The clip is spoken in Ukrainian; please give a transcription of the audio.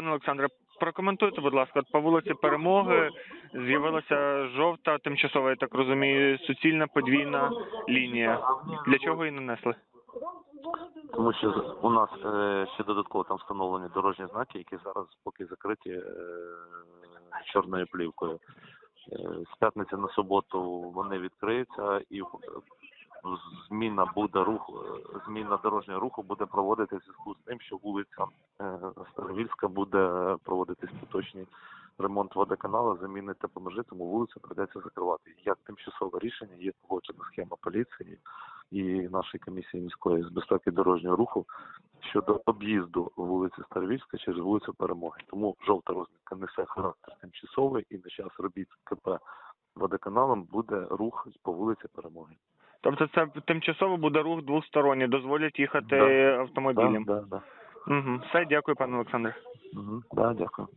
Пане Олександре, прокоментуйте, будь ласка, по вулиці Перемоги з'явилася жовта, тимчасова, я так розумію, суцільна подвійна лінія. Для чого її нанесли? Тому що у нас е, ще додатково там встановлені дорожні знаки, які зараз поки закриті е, чорною плівкою. Е, з п'ятниці на суботу вони відкриються і зміна буде рух, е, зміна дорожнього руху буде проводитися в зв'язку з тим, що вулиця е, Старовільська буде проводитись поточний ремонт водоканалу, заміни тепломежі, тому вулицю придеться закривати. Як тимчасове рішення є погоджена схема поліції і нашої комісії міської з безпеки дорожнього руху щодо об'їзду вулиці Старовільська через вулицю Перемоги. Тому жовта розмітка несе характер тимчасовий і на час робіт КП водоканалом буде рух по вулиці Перемоги. Тобто це тимчасово буде рух двосторонній, дозволять їхати Да. автомобілям. Да, да, да. Угу. Все, дякую, пане Олександре. Угу. Да, дякую.